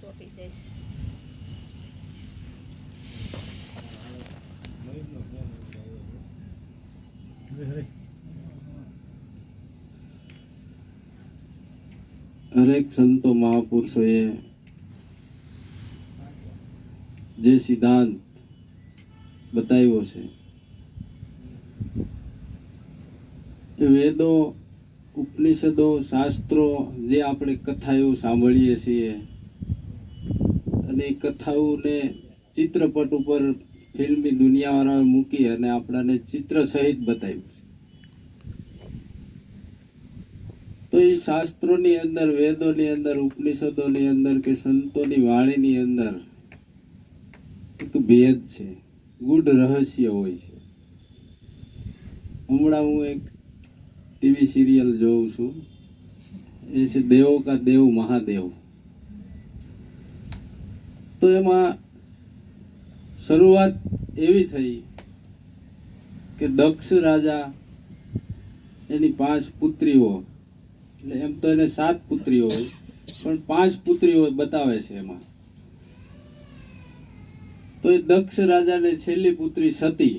ચોટી જઈશ. હરેક સંતો મહાપુરુષોએ જે સિદ્ધાંત બતાવ્યો છે વેદો, ઉપનિષદો, શાસ્ત્રો જે આપણે કથાઓ સાંભળીએ છીએ અને કથાઓને ચિત્રપટ ઉપર ફિલ્મી દુનિયાવાળા મૂકી અને આપણાને ચિત્ર સહિત બતાવ્યું છે. તો એ શાસ્ત્રોની અંદર, વેદોની અંદર, ઉપનિષદોની અંદર કે સંતોની વાણીની અંદર એક ભેદ છે. ગુડ રહસ્ય હોય છે. હમણાં હું એક ટીવી સિરિયલ જોઉં છું. એ છે દેવો કા દેવ મહાદેવ. તો એમાં શરૂઆત એવી થઈ કે દક્ષ રાજા એની પાંચ પુત્રીઓ, એટલે એમ તો એને સાત પુત્રીઓ હોય, પણ પાંચ પુત્રીઓ બતાવે છે એમાં. તો એ દક્ષ રાજાને છેલ્લી પુત્રી સતી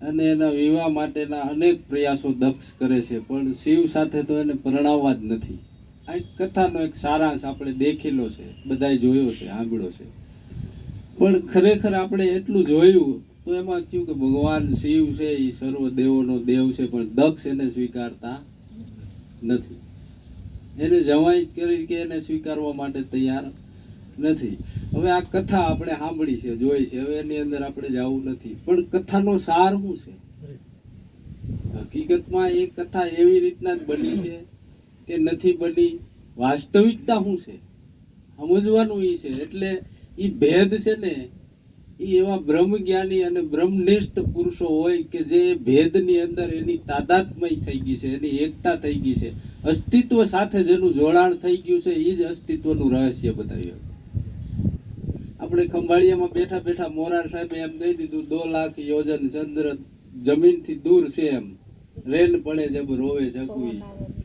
અને એના વિવાહ માટેના અનેક પ્રયાસો દક્ષ કરે છે, પણ શિવ સાથે તો એને પરણાવવા જ નથી. આ કથાનો એક સારાંશ આપણે દેખેલો છે, બધાએ જોયો છે, સાંભળ્યો છે. પણ ખરેખર આપણે એટલું જોયું, તો એમાં થયું કે ભગવાન શિવ છે, એ સર્વ દેવોનો દેવ છે, પણ દક્ષ એને સ્વીકારતા નથી. એને જવાઈ કરી કે એને સ્વીકારવા માટે તૈયાર નથી. હવે આ કથા આપણે સાંભળી છે, જોઈ છે, હવે એની અંદર આપણે જવું નથી. પણ કથાનો સાર શું છે? હકીકતમાં એ કથા એવી રીતના જ બની છે કે નથી બની વાસ્તવિકતા શું છે? સમજવાનું એ છે. એટલે એ ભેદ છે ને એ એવા બ્રહ્મજ્ઞાની અને બ્રહ્મનિષ્ઠ પુરુષો હોય કે જે ભેદની અંદર એની તાદાત્મય થઈ ગઈ છે એની એકતા થઈ ગઈ છે. અસ્તિત્વ સાથે જેનું જોડાણ થઈ ગયું છે એ જ અસ્તિત્વનું રહસ્ય બતાવ્યું આપણે ખંભાળિયામાં બેઠા બેઠા મોરાર સાહેબે એમ કહી દીધું દો લાખ યોજન ચંદ્ર જમીનથી દૂર છે એમ. રેન પડે જેમ રોવે જગવી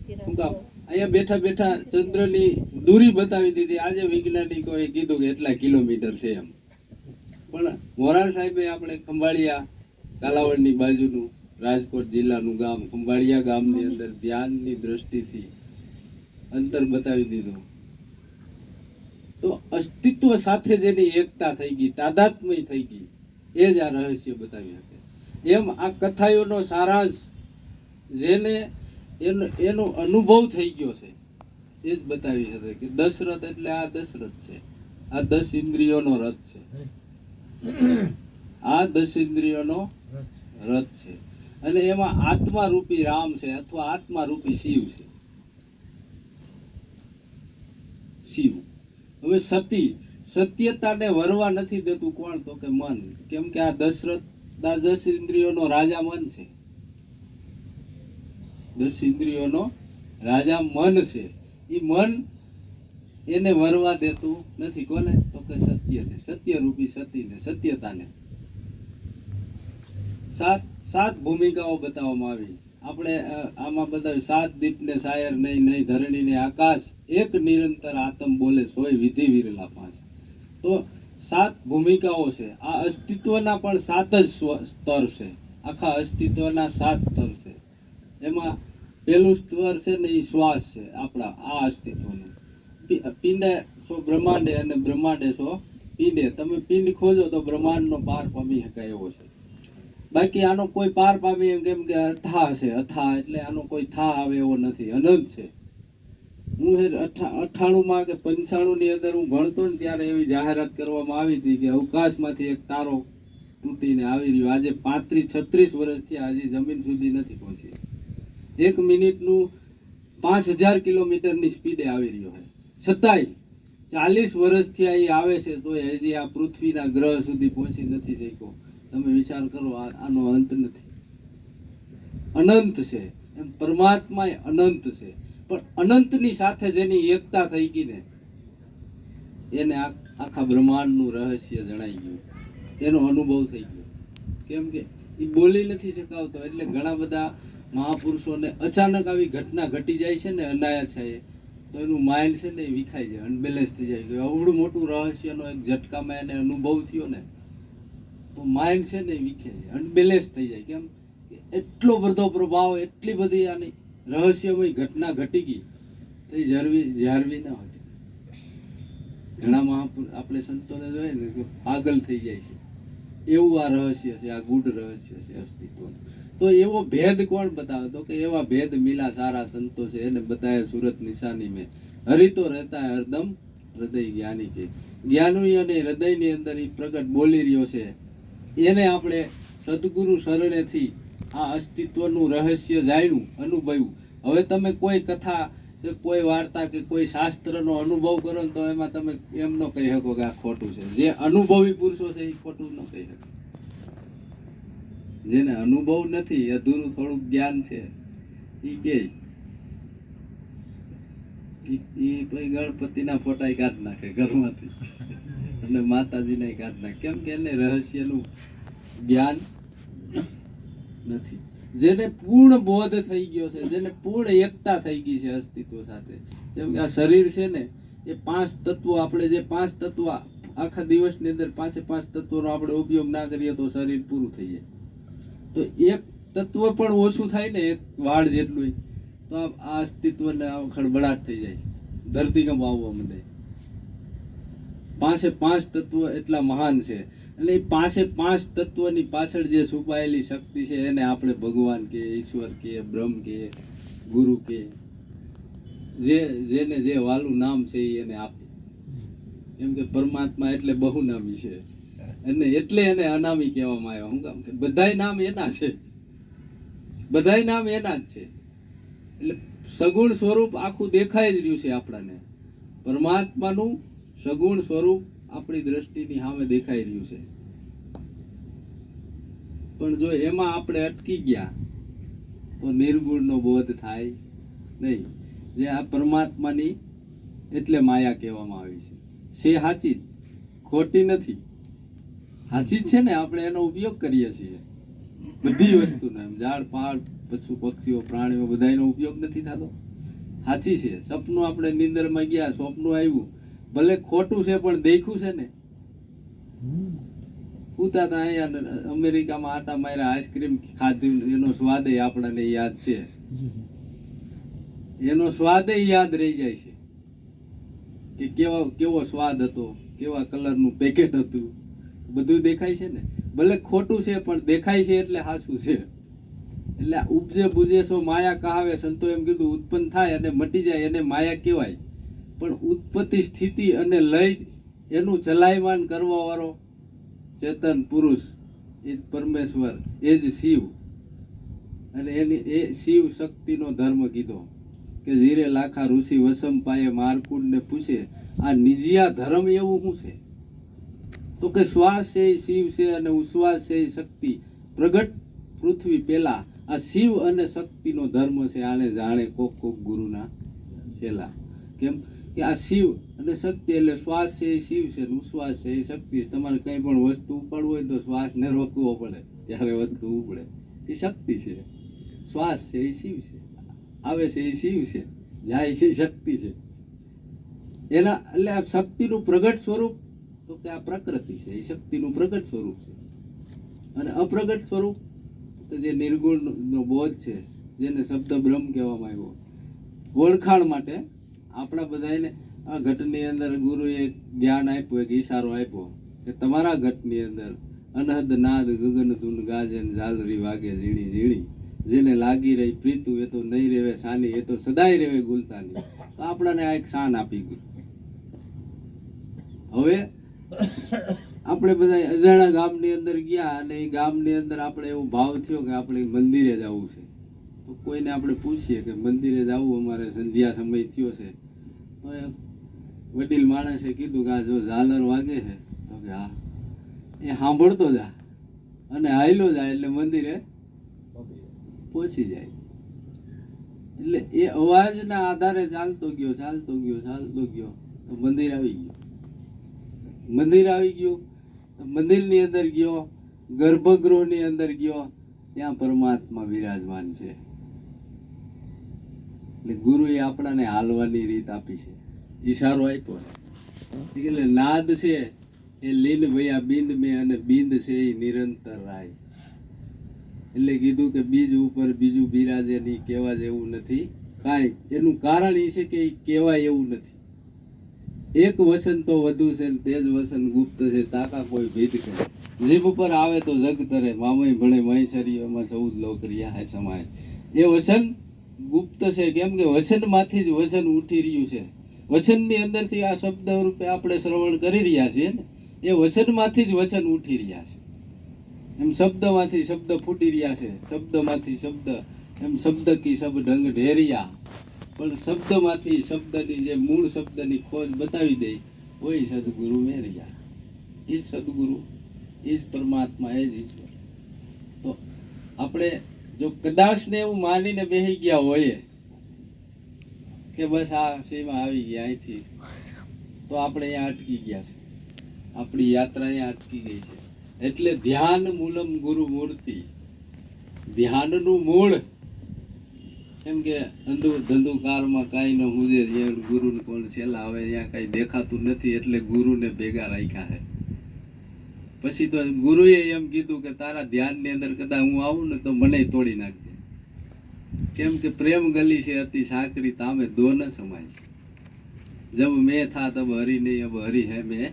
શું કામ? અહીંયા બેઠા બેઠા ચંદ્રની દૂરી બતાવી દીધી. આજે વૈજ્ઞાનિકોએ કીધું કે એટલા કિલોમીટર છે એમ. પણ મોરાર સાહેબે આપણે ખંભાળિયા કાલાવડની બાજુનું, રાજકોટ જિલ્લાનું ગામ, ખંભાળિયા ગામની અંદર ધ્યાનની દ્રષ્ટિથી અંતર બતાવી દીધું. તો અસ્તિત્વ સાથે જેની એકતા થઈ ગઈ, તાદાત્મય થઈ ગઈ, એ જ આ રહસ્ય બતાવી શકે. એમ આ કથાઓનો સારાંશ જેને એનો એનો અનુભવ થઈ ગયો છે. એ જ બતાવી શકે કે દશરથ એટલે આ દશરથ છે. આ દસ ઇન્દ્રિયોનો રથ છે. આ દસ ઇન્દ્રિયોનો રથ છે. અને એમાં આત્મા રૂપી રામ છે અથવા આત્મા રૂપી શિવ છે. શિવ. હવે સતી, સત્યતાને વરવા નથી દેતું કોણ તો કે મન. કેમ કે આ દશરથ દસ ઇન્દ્રિયોનો રાજા મન છે. દસ ઇન્દ્રિયોનો રાજા મન છે. એ મન એને વરવા દેતું નથી. કોને? તો કે સત્યને. સત્ય રૂપી સતીને, સત્યતાને. સાત સાત ભૂમિકાઓ બતાવવામાં આવી. આપણે આમાં બધા સાત દીપને શાયર નહીં નહીં ધરણીને આકાશ એક નિરંતર આતમ બોલે સોય વિધિ વિરલા પાંચ તો સાત ભૂમિકાઓ છે. આ અસ્તિત્વના પણ સાત જ સ્તર છે. આખા અસ્તિત્વના સાત સ્તર છે. એમાં પહેલું સ્તર છે ને એ શ્વાસ છે, આપણા, આ અસ્તિત્વનું. પિંડે સો બ્રહ્માંડે અને બ્રહ્માંડે સો પિંડે. તમે પિંડ ખોજો તો બ્રહ્માંડનો પાર પામી શકાય એવો છે. બાકી આનો કોઈ પાર પામી એમ કેમ કે અથા છે, અથા એટલે આનો કોઈ થા આવે એવો નથી, અનંત છે. હું એ અઠા- અઠ્ઠાણુંમાં કે પંચાણુંની અંદર હું ભણતો ને ત્યારે એવી જાહેરાત કરવામાં આવી હતી કે અવકાશમાંથી એક તારો તૂટીને આવી રહ્યો. આજે પાંત્રીસ છત્રીસ વર્ષથી હજી જમીન સુધી નથી પહોંચી એક મિનિટનું પાંચ હજાર કિલોમીટરની સ્પીડે આવી રહ્યો છે. છતાંય ચાલીસ વર્ષથી અહીં આવે છે તો હજી આ પૃથ્વીના ગ્રહ સુધી પહોંચી નથી શક્યો. તમે વિચાર કરો આનો અંત નથી. અનંત છે. એમ પરમાત્મા એ અનંત છે. પણ અનંતની સાથે જેની એકતા થઈ ગઈ ને, એને આ- આખા બ્રહ્માંડનું રહસ્ય જણાઈ ગયું. એનો અનુભવ થઈ ગયો. કેમ કે એ બોલી નથી શકાવતો, એટલે ઘણા બધા મહાપુરુષોને અચાનક આવી ઘટના ઘટી જાય છે ને અનાયા છે તો એનું માઇન્ડ છે ને એ વિખાઈ જાય અનબેલેન્સ થઈ જાય. અવડું મોટું રહસ્યનો એક ઝટકામાં એને અનુભવ થયો ને, તો માઇન્ડ છે ને એ વિખાઈ જાય અનબેલેન્સ થઈ જાય. કેમ કે એટલો બધો પ્રભાવ, એટલી બધી આની રહસ્યમય ઘટના ઘટી ગઈ, તો એ જાળવી જાળવી ના હતી. ઘણા મહાપુર, આપણે સંતોને જોઈએ ને કે પાગલ થઈ જાય છે. એવું આ રહસ્ય છે, આ ગુડ રહસ્ય છે અસ્તિત્વનું. તો એવો ભેદ કોણ બતાવે? તો કે એવા ભેદ મિલા સારા સંતો છે, એને બતાવે સુરત નિશાની મેં. હરિ તો રહેતા હરદમ હૃદય જ્ઞાની કે જ્ઞાની અને હૃદયની અંદર એ પ્રગટ બોલી રહ્યો છે. એને આપણે સદગુરુ શરણેથી આ અસ્તિત્વનું રહસ્ય જાણ્યું, અનુભવ્યું. હવે તમે કોઈ કથા કે કોઈ વાર્તા કે કોઈ શાસ્ત્રનો અનુભવ કરો તો એમાં તમે એમ ન કહી શકો કે આ ખોટું છે. જે અનુભવી પુરુષો છે એ ખોટું ન કહી શકે. જેને અનુભવ નથી, અધૂરું થોડુંક જ્ઞાન છે. એ કે ગણપતિના ફોટા કાઢ નાખે ઘરમાંથી. અને માતાજીને કાઢ નાખે. કેમ કે એને રહસ્યનું જ્ઞાન નથી. જેને પૂર્ણ બોધ થઈ ગયો છે, જેને પૂર્ણ એકતા થઈ ગઈ છે અસ્તિત્વ સાથે. જેમ કે આ શરીર છે ને, એ પાંચ તત્વો આપણે જે પાંચ તત્વ આખા દિવસની અંદર પાંચે પાંચ તત્વોનો આપણે ઉપયોગ ના કરીએ તો શરીર પૂરું થઈ જાય. તો એક તત્વ પણ ઓછું થાય ને, એક વાળ જેટલું તો આ અસ્તિત્વને આમ ખળબળાટ થઈ જાય. ધરતીકંપ આવવા માંડે. પાંચે પાંચ તત્વ એટલા મહાન છે. એટલે એ પાંચે પાંચ તત્વની પાછળ જે છુપાયેલી શક્તિ છે, એને આપણે ભગવાન કે, ઈશ્વર કે, બ્રહ્મ કે, ગુરુ કે, જે જેને જે વાલું નામ છે એને આપે. એમ કે પરમાત્મા એટલે બહુનામી છે. અને એટલે એને અનામી કહેવામાં આવ્યો. હું કામ કે બધાય નામ એના છે. બધાય નામ એના જ છે. એટલે સગુણ સ્વરૂપ આખું દેખાઈ જ રહ્યું છે આપણાને. પરમાત્માનું સગુણ સ્વરૂપ આપણી દ્રષ્ટિની સામે દેખાઈ રહ્યું છે. પણ જો એમાં આપણે અટકી ગયા, તો નિર્ગુણનો બોધ થાય નહીં. જે આ પરમાત્માની એટલે માયા કહેવામાં આવી છે. છે સાચી જ. ખોટી નથી. જ છે ને, આપણે એનો ઉપયોગ કરીએ છીએ. બધી વસ્તુનો, એમ ઝાડ પાડ પશુ, પક્ષીઓ, પ્રાણીઓ બધાનો ઉપયોગ નથી થતો. સાચી છે. સપનું આપણે નિંદરમાં ગયા, સ્વપ્નું આવ્યું. ભલે ખોટું છે, પણ દેખ્યું છે ને. પૂતા તા અહીંયા અમેરિકામાં આટા માર્યા, આઈસ્ક્રીમ ખાધી એનો સ્વાદ આપણને યાદ છે. એનો સ્વાદ યાદ રહી જાય છે. કે કેવો કેવો સ્વાદ હતો, કેવા કલરનું પેકેટ હતું. બધું દેખાય છે ને? ભલે ખોટું છે, પણ દેખાય છે એટલે હાસું છે. એટલે ઉપજે બુજે સો માયા કહાવે, સંતો એમ કીધું, ઉત્પન્ન થાય અને મટી જાય, એને માયા કહેવાય. પણ ઉત્પત્તિ, સ્થિતિ અને લય એનું ચલાયમાન કરવાવાળો ચેતન પુરુષ એ જ પરમેશ્વર, એ જ શિવ. અને એની, એ શિવ શક્તિનો ધર્મ કીધો કે જીરે લાખા ઋષિ વસમ પાયે મારકુંડને પૂછે, આ નિજિયા ધર્મ એવું શું છે? તો કે શ્વાસ છે શિવ છે અને ઉશ્વાસ છે શક્તિ. પ્રગટ પૃથ્વી પેલા આ શિવ અને શક્તિનો ધર્મ છે, આને જાણે કોક કોક ગુરુના છેલા કેમ કે આ શિવ અને શક્તિ એટલે શ્વાસ છે શિવ છે ઉશ્વાસ છે શક્તિ. તમારે કંઈ પણ વસ્તુ ઉપાડવું હોય તો શ્વાસને રોકવો પડે. ત્યારે વસ્તુ ઉપડે. એ શક્તિ છે. શ્વાસ છે એ શિવ છે. આવે છે એ શિવ છે. જાય છે શક્તિ છે. એના એટલે આ શક્તિનું પ્રગટ સ્વરૂપ તો કે આ પ્રકૃતિ છે, એ શક્તિનું પ્રગટ સ્વરૂપ છે. અને અપ્રગટ સ્વરૂપ તો જે નિર્ગુણનો બોધ છે, જેને શબ્દ બ્રહ્મ કહેવામાં આવ્યો, ઓળખાણ માટે આપણા બધાને આ ઘટની અંદર ગુરુએ જ્ઞાન આપ્યું, એક ઈશારો આપ્યો કે તમારા ઘટની અંદર અનહદ, નાદ, ગગન, ધૂન, ગાજન, ઝાલરી, વાગે, ઝીણી ઝીણી, જેને લાગી રહી પ્રીતું, એ તો નહીં રહેવે સાની, એ તો સદાય રહેવે ગુલતાની. તો આપણાને આ એક શાન આપી ગયું. હવે આપણે બધા અજાણા ગામની અંદર ગયા અને એ ગામની અંદર આપણે એવો ભાવ થયો કે આપણે મંદિરે જવું છે. તો કોઈને આપણે પૂછીએ કે મંદિરે જવું અમારે સંધ્યા સમય થયો છે. તો એ વડીલ માણસે કીધું કે આ જો ઝાલર વાગે છે. તો કે હા. એ સાંભળતો જા. અને હાયલો જાય એટલે મંદિરે પહોંચી જાય. એટલે એ અવાજના આધારે ચાલતો ગયો ચાલતો ગયો ચાલતો ગયો. તો મંદિર આવી ગયું. મંદિર આવી ગયું. મંદિરની અંદર ગયો, ગર્ભગૃહની અંદર ગયો. ત્યાં પરમાત્મા વિરાજમાન છે. એટલે ગુરુએ આપણાને હાલવાની રીત આપી છે. ઈશારો આપ્યો. એટલે નાદ છે, એ લીન ભયા બિંદ મેં અને બિંદ છે એ નિરંતર રાય. એટલે કીધું કે બીજ ઉપર બીજું બિરાજે નહીં કહેવા જેવું નથી. કાંઈ, એનું કારણ એ છે કે એ કહેવાય એવું નથી. એક વસન તો વધુ છે તે જ વસન ગુપ્ત છે, તાકા કોઈ ભેદ કરે. જીભ ઉપર આવે તો જગ તરે, મામય ભણે મહેશરીઓમાં સૌદ લોકરિયા હે સમાય. એ વસન ગુપ્ત છે, કેમ કે વસનમાંથી જ વસન ઉઠી રહ્યું છે. વસનની અંદરથી આ શબ્દ રૂપે આપણે શ્રવણ કરી રહ્યા છીએ ને, એ વસનમાંથી જ વસન ઉઠી રહ્યા છે. એમ શબ્દમાંથી શબ્દ ફૂટી રહ્યા છે, શબ્દમાંથી શબ્દ, એમ શબ્દ કી શબ્દ ઢંગ ઢેરિયા. પણ શબ્દમાંથી શબ્દની જે મૂળ શબ્દની ખોજ બતાવી દે, ઓય સદગુરુ મેરિયા. એ સદગુરુ એ જ પરમાત્મા, એ જ ઈશ્વર. તો આપણે જો કદાચ ને એવું માનીને બેસી ગયા હોઈએ કે બસ આ સીમા આવી ગયા અહીંથી, તો આપણે અહીંયા અટકી ગયા છે. આપણી યાત્રા અહીંયા અટકી ગઈ છે. એટલે ધ્યાન મૂલમ ગુરુ મૂર્તિ. ધ્યાનનું મૂળ કેમ કે ધંધુ ધંધુકારમાં કાંઈ ન હુજે એ ગુરુને કોણ છેલ્લા હવે અહીંયા કાંઈ દેખાતું નથી, એટલે ગુરુને ભેગા રાખ્યા છે. પછી તો ગુરુએ એમ કીધું કે તારા ધ્યાનની અંદર કદાચ હું આવું ને તો મને તોડી નાખજે. કેમ કે પ્રેમ ગલી છે, અતિ સાકરી તામે દો ન સમાય. જબ મેં થા, તબ હરી નહીં, અબ હરી હે મેં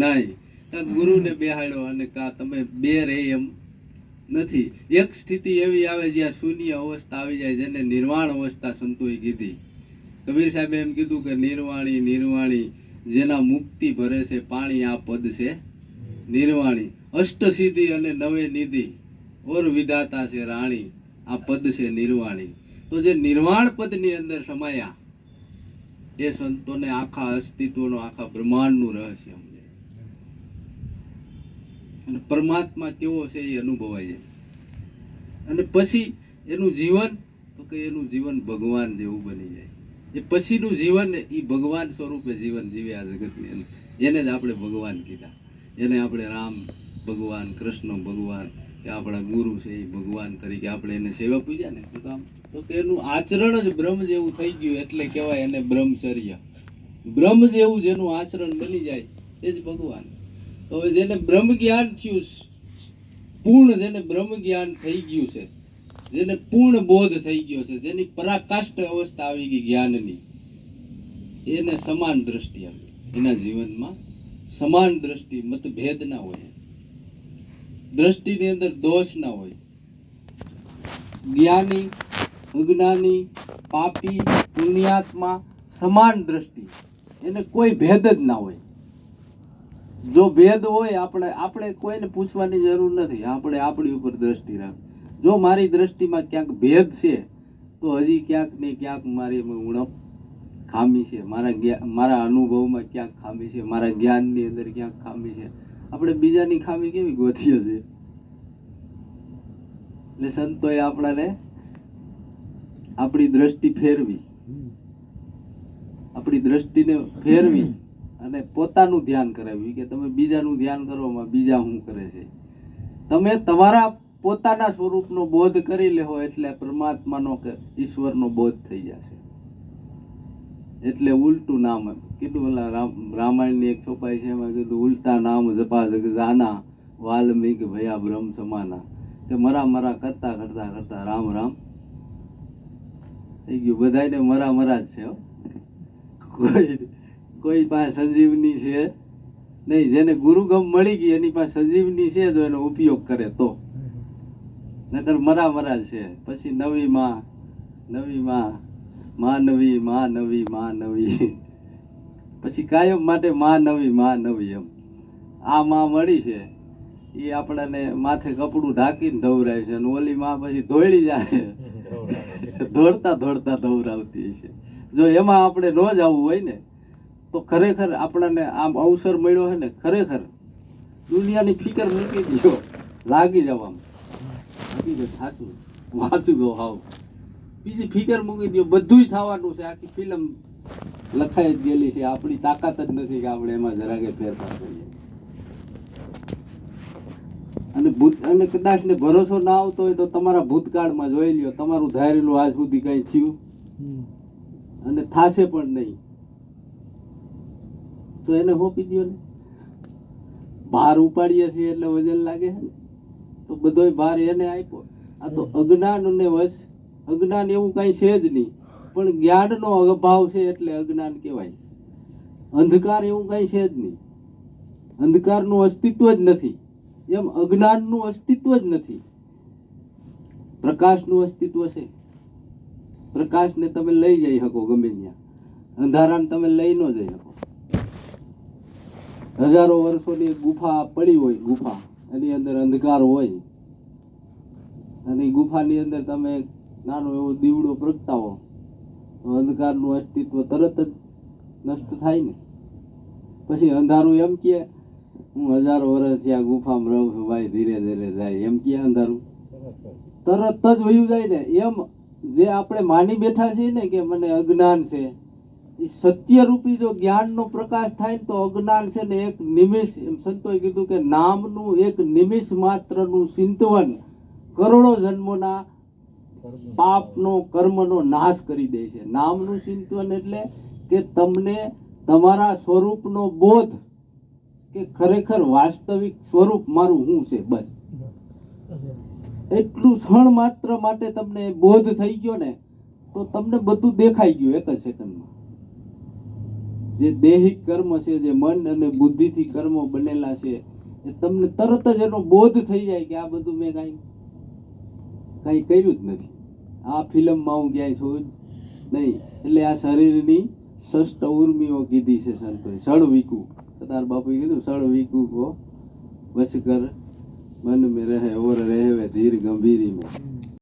નહીં. ગુરુને બેહાડ્યો અને કા તમે બે રે એમ નથી. એક સ્થિતિ એવી આવે જ્યાં શૂન્ય અવસ્થા આવી જાય, જેને નિર્વાણ અવસ્થા સંતોએ કીધી. કબીર સાહેબે એમ કીધું કે નિર્વાણી નિર્વાણી, જેના મુક્તિ ભરે છે, પાણી આ પદ છે. નિર્વાણી. અષ્ટ સિદ્ધિ અને નવે નિધિ. ઓર વિધાતા છે રાણી. આ પદ છે નિર્વાણી. તો જે નિર્વાણ પદની અંદર સમાયા, એ સંતોને આખા અસ્તિત્વનો, આખા બ્રહ્માંડનું રહસ્ય. અને પરમાત્મા કેવો છે એ અનુભવાય જાય અને પછી એનું જીવન, તો કે એનું જીવન ભગવાન જેવું બની જાય. એ પછીનું જીવન એ ભગવાન સ્વરૂપે જીવન જીવે આ જગતની અંદર એને જ આપણે ભગવાન કીધા. એને આપણે રામ ભગવાન, કૃષ્ણ ભગવાન, કે આપણા ગુરુ છે એ ભગવાન તરીકે આપણે એને સેવા પૂજ્યા ને શું કામ. તો કે એનું આચરણ જ બ્રહ્મ જેવું થઈ ગયું એટલે કહેવાય એને બ્રહ્મચર્ય. બ્રહ્મ જેવું જેનું આચરણ બની જાય, એ જ ભગવાન. તો હવે જેને બ્રહ્મ જ્ઞાન થયું પૂર્ણ જેને બ્રહ્મ જ્ઞાન થઈ ગયું છે, જેને પૂર્ણ બોધ થઈ ગયો છે, જેની પરાકાષ્ઠ અવસ્થા આવી ગઈ જ્ઞાનની, એને સમાન દ્રષ્ટિ આવી એના જીવનમાં સમાન દ્રષ્ટિ, મતભેદ ના હોય. દ્રષ્ટિની અંદર દોષ ના હોય. જ્ઞાની, અજ્ઞાની, પાપી, પુણ્યાત્મા સમાન દ્રષ્ટિ. એને કોઈ ભેદ જ ના હોય. જો ભેદ હોય, આપણે આપણે કોઈને પૂછવાની જરૂર નથી. આપણે આપણી ઉપર દ્રષ્ટિ રાખ જો મારી દ્રષ્ટિમાં ક્યાંક ભેદ છે, તો હજી ક્યાંક ને ક્યાંક મારી ઉણપ ખામી છે. મારા મારા અનુભવમાં ક્યાંક ખામી છે, મારા જ્ઞાનની અંદર ક્યાંક ખામી છે. આપણે બીજાની ખામી કેવી ગોતીએ છીએ? એટલે સંતોએ આપણાને આપણી દ્રષ્ટિ ફેરવી. આપણી દ્રષ્ટિને ફેરવી. અને પોતાનું ધ્યાન કરાવ્યું. કે તમે બીજાનું ધ્યાન કરવામાં બીજા શું કરે છે? તમે તમારા પોતાના સ્વરૂપનો બોધ કરી લેહો એટલે પરમાત્માનો કે ઈશ્વરનો બોધ થઈ જશે. એટલે ઉલટું નામ. કીધું ઓલા રામ- રામાયણની એક છોપાઈ છે, એમાં કીધું, ઉલટા નામ જપા જગજાના વાલ્મીક ભયા બ્રહ્મ સમાના. કે મરા મરા કરતા કરતા કરતા રામ રામ થઈ ગયું. બધાને મરા મરા જ છે. કોઈ કોઈ પાસે સંજીવની છે નહીં જેને ગુરુગમ મળી ગઈ એની પાસે સંજીવની છે જો એનો ઉપયોગ કરે તો. નકર મરા મરા છે. પછી નવી માં નવી માં માં નવી માં નવી માં નવી પછી કાયમ માટે માં નવી માં નવી એમ. આ માં મળી છે. એ આપણને માથે કપડું ઢાંકીને ધવરાય છે અને ઓલી માં પછી ધોળી જાય. દોડતા દોડતા ધવરાવતી છે જો એમાં આપણે ન જવું હોય ને તો ખરેખર આપણને આમ અવસર મળ્યો છે ને ખરેખર દુનિયાની ફિકર મૂકી દો લાગી જવામાં. હકીકત સાચું. વાંચું હાવ. બીજી ફિકર મૂકી દો બધુંય થવાનું છે. આખી ફિલ્મ લખાઈ જ ગયેલી છે. આપણી તાકાત જ નથી કે આપણે એમાં જરાકે ફેરફાર કરીએ. અને ભૂત અને કદાચ ને ભરોસો ના આવતો હોય તો તમારા ભૂતકાળમાં જોઈ લ્યો. તમારું ધારેલું આજ સુધી કઈ થયું? અને થાશે પણ નહીં. તો એને હોપી દ્યો ને. ભાર ઉપાડીએ છીએ એટલે વજન લાગે છે ને. તો બધોય ભાર એને આપ્યો. આ તો અજ્ઞાન ને વશ અજ્ઞાન એવું કાંઈ છે જ નહીં. પણ જ્ઞાનનો અભાવ છે એટલે અજ્ઞાન કહેવાય. અંધકાર એવું કાંઈ છે જ નહીં. અંધકારનું અસ્તિત્વ જ નથી. એમ અજ્ઞાનનું અસ્તિત્વ જ નથી. પ્રકાશનું અસ્તિત્વ છે. પ્રકાશને તમે લઈ જઈ શકો ગમે ત્યાં. અંધારાને તમે લઈ ન જઈ શકો. હજારો વર્ષોની એક ગુફા પડી હોય, ગુફા. એની અંદર અંધકાર હોય. અને ગુફાની અંદર તમે નાનો એવો દીવડો પ્રગટાવો, તો અંધકારનું અસ્તિત્વ તરત જ નષ્ટ થાય ને. પછી અંધારું એમ કે, હું હજારો વર્ષથી આ ગુફામાં રહું છું ભાઈ, ધીરે ધીરે જાય. એમ કે અંધારું. તરત જ વયું જાય ને. એમ જે આપણે માની બેઠા છીએ ને કે મને અજ્ઞાન છે સત્યરૂપી જો જ્ઞાનનો પ્રકાશ થાય તો અજ્ઞાન છે ને એક નિમિષ. એમ સંતોએ કીધું કે નામનું એક નિમિષ માત્રનું ચિંતવન કરોડો જન્મોના પાપનો કર્મનો નાશ કરી દે છે. નામનું ચિંતવન એટલે કે તમને તમારા સ્વરૂપનો બોધ કે ખરેખર વાસ્તવિક સ્વરૂપ મારું શું છે, બસ. એટલું ક્ષણ માત્ર માટે તમને બોધ થઈ ગયો ને, તો તમને બધું દેખાઈ ગયું એક જ સેકન્ડમાં. જે દેહિક કર્મ છે, જે મન અને બુદ્ધિથી કર્મો બનેલા છે, એ તમને તરત જ એનો બોધ થઈ જાય કે આ બધું મેં કાંઈ કાંઈ કર્યું જ નથી. આ ફિલ્મમાં હું ક્યાંય છું જ નહીં. એટલે આ શરીરની ષષ્ટ ઉર્મિઓ કીધી છે સંતોએ સળ વીકુ. સતાર બાપુએ કીધું સળ વીકુ કો વસકર મન મેં રહે, ઓર રહેવે ધીર ગંભીરી મેં.